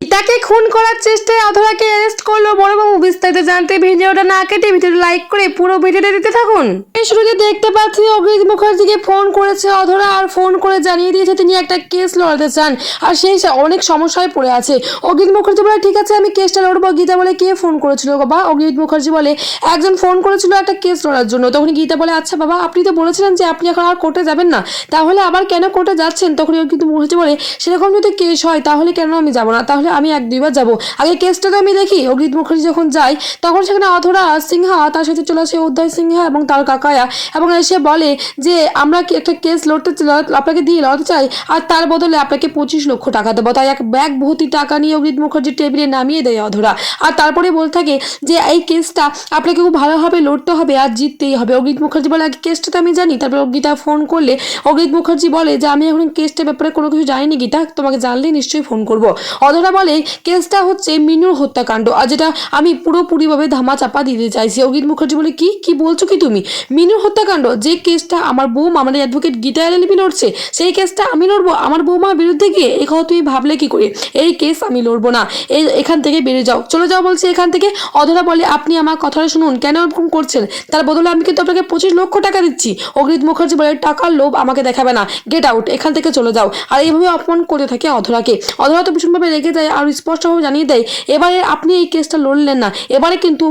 তাকে খুন করার চেষ্টায় অধরাকে অ্যারেস্ট করল বড় বড়বাবু। বিস্তারিত জানতে ভিডিওটা না কেটে ভিডিওটা লাইক করে পুরো ভিডিওটা দিতে থাকুন। শুরুতে দেখতে পাচ্ছি অগ্রিত মুখার্জিকে ফোন করেছে অধরা আর ফোন করে জানিয়ে দিয়েছে তিনি একটা কেস লড়াতে চান। আর সেই অনেক সমস্যায় পড়ে আছে। অগ্রিত মুখার্জি বলে, ঠিক আছে, আমি কেসটা লড়বো। গীতা বলে, কে ফোন করেছিল বাবা? অগ্রিত মুখার্জি বলে, একজন ফোন করেছিল একটা কেস লড়ার জন্য। তখন গীতা বলে আচ্ছা বাবা, আপনি তো বলেছিলেন যে আপনি এখন আর কোর্টে যাবেন না। তাহলে আবার কেন কোর্টে যাচ্ছেন? তখন অগ্রিত মুখার্জি বলে, সেরকম যদি কেস হয়, তাহলে কেন আমি যাব না? তাহলে আমি এক দুইবার যাব। আগে কেসটা তো আমি দেখি অগ্রিত মুখার্জি যখন যাই তখন সেখানে অধরা সিংহা, তার সাথে চলে আসে অধ্যায় সিংহা এবং তার কাকায়া এবং এসে বলে যে, আমরা কি একটা কেস লড়তে আপনাকে দিয়ে লড়াতে চাই? আর তার বদলে আপনাকে পঁচিশ লক্ষ টাকা দেবো। তাই এক ব্যাগ ভর্তি টাকা নিয়ে অগ্রিত মুখার্জি টেবিলে নামিয়ে দেয় অধরা আর তারপরে বলতে থাকে যে, এই কেসটা আপনাকে খুব ভালোভাবে লড়তে হবে আর জিততেই হবে। অগ্রিত মুখার্জি বলে, আগে কেসটা তো আমি জানি। তারপরে গীতা ফোন করলে অগ্রিত মুখার্জি বলে যে, আমি এখন কেসটার ব্যাপারে কোনো কিছু জানিনি গীতা, তোমাকে জানলে নিশ্চয়ই ফোন করব। অধরা বলে কেসটা হচ্ছে মিনুর হত্যাকাণ্ড। আর যেটা আমি পুরোপুরিভাবে ধামা চাপা দিতে চাইছি। অগ্রিত মুখার্জি বলে, কি? কি বলছো কি তুমি? মিনুর হত্যাকাণ্ড, যে কেসটা আমার বৌমা আমাদের অ্যাডভোকেট গীতা এলএলবি লড়ছে, সেই কেসটা আমি লড়বো? আমার বৌমার বিরুদ্ধে গিয়ে এই কথা তুমি ভাবলে কি করে? এই কেস আমি লড়বো না। এই এখান থেকে বেরিয়ে যাও। চলে যাও বলছে এখান থেকে। অধরা বলে, আপনি আমার কথাটা শুনুন। কেন এরকম করছেন? তার বদলে আমি কিন্তু আপনাকে পঁচিশ লক্ষ টাকা দিচ্ছি। অগ্রিত মুখার্জি বলে, টাকার লোভ আমাকে দেখাবে না। গেট আউট এখান থেকে চলে যাও। আর এইভাবে অপমান করতে থাকে অধরাকে। অধরা তো ভীষণভাবে রেগে যায়। আর স্পষ্টভাবে জানিয়ে দেয়, এবারে আপনি এই কেসটা লড়লেন না। এবারে কিন্তু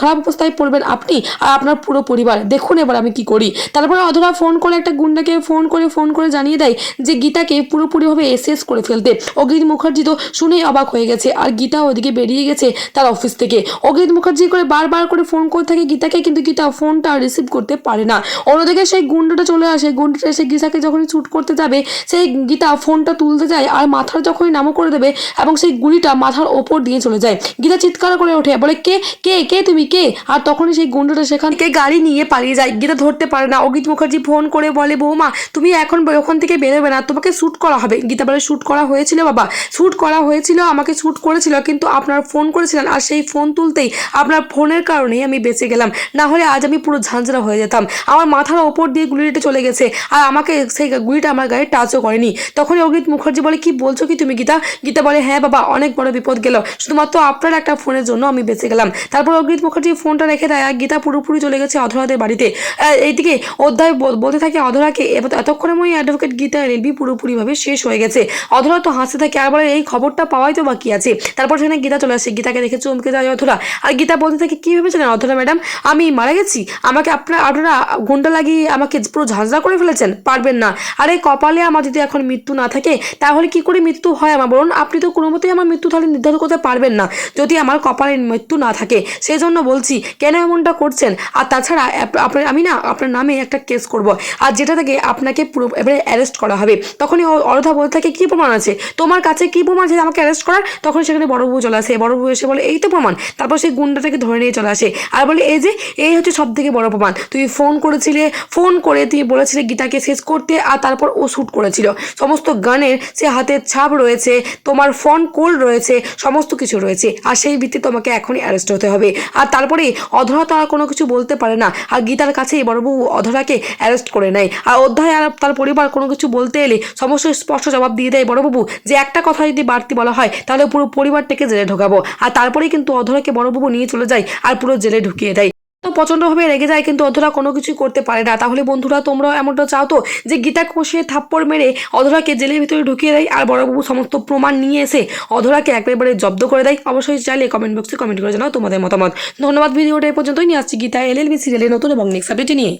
খারাপ অবস্থায় পড়বেন আপনি আর আপনার পুরো পরিবার। দেখুন এবার আমি কি করি। তারপরে অধরা ফোন করে একটা গুন্ডাকে ফোন করে ফোন করে জানিয়ে দেয় যে গীতাকে পুরোপুরিভাবে এসএস করে ফেলতে। অগ্রিত মুখার্জি তো শুনেই অবাক হয়ে গেছে আর গীতা ওদিকে বেরিয়ে গেছে তার অফিস থেকে। অগ্রিত মুখার্জি করে বারবার করে ফোন করে থাকে গীতাকে, কিন্তু গীতা ফোনটা রিসিভ করতে পারে না। অন্যদিকে সেই গুন্ডাটা চলে আসে। গুন্ডাটা এসে গীতাকে যখনই শ্যুট করতে যাবে, সেই গীতা ফোনটা তুলতে যায় আর মাথার যখনই নামও করে দেবে এবং সেই গুলিটা মাথার ওপর দিয়ে চলে যায়। গীতা চিৎকার করে ওঠে, বলে, কে কে কে তুমি, কে? আর তখনই সেই গুন্ডাটা সেখান থেকে গাড়ি নিয়ে পালিয়ে যায়। গীতা ধরতে পারে না। অগিত মুখার্জি ফোন করে বলে, বৌমা, তুমি এখন ওখান থেকে বেরোবে না। তোমাকে শ্যুট করা হবে। গীতা বলে শ্যুট করা হয়েছিল, বাবা। শ্যুট করা হয়েছিল, আমাকে শ্যুট করেছিল, কিন্তু আপনার ফোন করেছিলেন। আর সেই ফোন তুলতেই আপনার ফোনের কারণেই আমি বেঁচে গেলাম। না হলে আজ আমি পুরো ঝাঁঝরা হয়ে যেতাম। আমার মাথার ওপর দিয়ে গুলিটা চলে গেছে। আর আমাকে সেই গুলিটা আমার গায়ে টাচও করেনি। তখনই অগিত মুখার্জি বলে, কি বলছো কি তুমি গীতা? গীতা বলে হ্যাঁ বাবা, অনেক বড় বিপদ গেল। শুধুমাত্র আপনার একটা ফোনের জন্য আমি বেঁচে গেলাম। তারপর অগ্রিত মুখার্জি ফোনটা রেখে দেয়, আর গীতা পুরোপুরি চলে গেছে অধরাদের বাড়িতে। এইদিকে অধ্যায় বল- বলতে থাকে অধরাকে এতক্ষণে মই অ্যাডভোকেট গীতা এলবি পুরোপুরিভাবে শেষ হয়ে গেছে। অধরা তো হাসতে থাকে, আর বলে, এই খবরটা পাওয়াই তো বাকি আছে। তারপর সেখানে গীতা চলে আসে, গীতাকে দেখে চমকে যায় অধরা। আর গীতা বলতে থাকে, কী ভেবেছিলেন অধরা ম্যাডাম? আমি মারা গেছি? আমাকে আপনার, আপনারা ঘণ্টা লাগিয়ে আমাকে পুরো ঝাঁঝরা করে ফেলেছেন? পারবেন না। আরে কপালে আমার যদি এখন মৃত্যু না থাকে, তাহলে কি করে মৃত্যু হয় আমার? বলুন, আপনি তো কোনো মতেই আমার মৃত্যু তাহলে নির্ধারণ করতে পারবেন না, যদি আমার কপালে মৃত্যু না থাকে। সেই জন্য বলছি, কেন এমনটা করছেন? আর তাছাড়া আপনার, আমি না আপনার নামে একটা কেস করব। আর যেটা থেকে আপনাকে পুরো এবারে অ্যারেস্ট করা হবে। তখনই অরধা বলতে থাকে, কী প্রমাণ আছে? তোমার কাছে কী প্রমাণ আছে আমাকে অ্যারেস্ট করার? তখন সেখানে বড় বউ চলে আসে। বড় বউ এসে বলে, এই তো প্রমাণ। তারপর সেই গুন্ডাটাকে ধরে নিয়ে চলে আসে। আর বলে, এই যে, এই হচ্ছে সব থেকে বড় প্রমাণ। তুমি ফোন করেছিলে ফোন করে তুমি বলেছিলে গীতাকে শেষ করতে, আর তারপর ও শ্যুট করেছিল। সমস্ত গানের সে হাতের ছাপ রয়েছে, তোমার ফোন কোল রয়েছে, সমস্ত কিছু রয়েছে। আর সেই ভিত্তিতে তোমাকে এখনই অ্যারেস্ট হতে হবে। আর তারপরে অধরা তো আর কোনো কিছু বলতে পারে না। আর গীতার কাছেই বড়বু অধরাকে অ্যারেস্ট করে নেয়। আর অধ্যায় আর তার পরিবার কোনো কিছু বলতে এলে সমস্ত স্পষ্ট জবাব দিয়ে দেয় বড়বাবু যে একটা কথা যদি বাড়তি বলা হয়, তাহলে পুরো পরিবারটাকে জেলে ঢোকাবো। আর তারপরেই কিন্তু অধরাকে বড়বাবু নিয়ে চলে যায় আর পুরো জেলে ঢুকিয়ে দেয়। প্রচণ্ডভাবে রেগে যায়, কিন্তু অধরা কোনো কিছুই করতে পারে না। তাহলে বন্ধুরা, তোমরাও এমনটা চাও তো যে গীতা কষিয়ে থাপ্পড় মেরে অধরাকে জেলের ভিতরে ঢুকিয়ে দেয় আর বড়বাবু সমস্ত প্রমাণ নিয়ে এসে অধরাকে একেবারে জব্দ করে দেয়। অবশ্যই চাইলে কমেন্ট বক্সে কমেন্ট করে জানাও তোমাদের মতামত। ধন্যবাদ, ভিডিওটা এই পর্যন্তই। নিয়ে আসছি গীতা এল এল বি সিরিয়ালের নতুন এবং নেক্সট আপডেট নিয়ে।